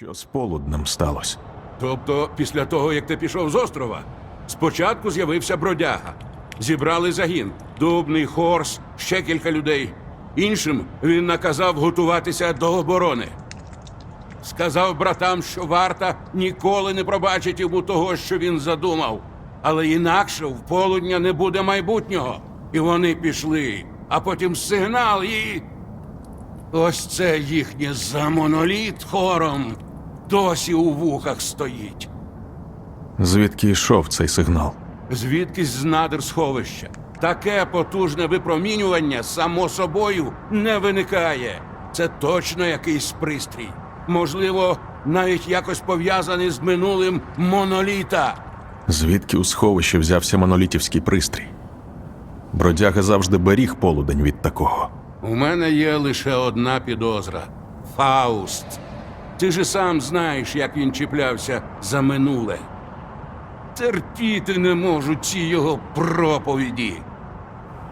Що з полуднем сталося? Тобто, після того, як ти пішов з острова, спочатку з'явився бродяга. Зібрали загін, дубний, хорс, ще кілька людей. Іншим він наказав готуватися до оборони. Сказав братам, що варта ніколи не пробачить йому того, що він задумав. Але інакше в полудня не буде майбутнього. І вони пішли, а потім сигнал і. Ось це їхнє замоноліт хором досі у вухах стоїть. Звідки йшов цей сигнал? Звідкись з надр сховища. Таке потужне випромінювання само собою не виникає. Це точно якийсь пристрій. Можливо, навіть якось пов'язаний з минулим моноліта. Звідки у сховищі взявся монолітівський пристрій? Бродяга завжди беріг полудень від такого. У мене є лише одна підозра Фауст. Ти ж сам знаєш, як він чіплявся за минуле. Терпіти не можу ці його проповіді.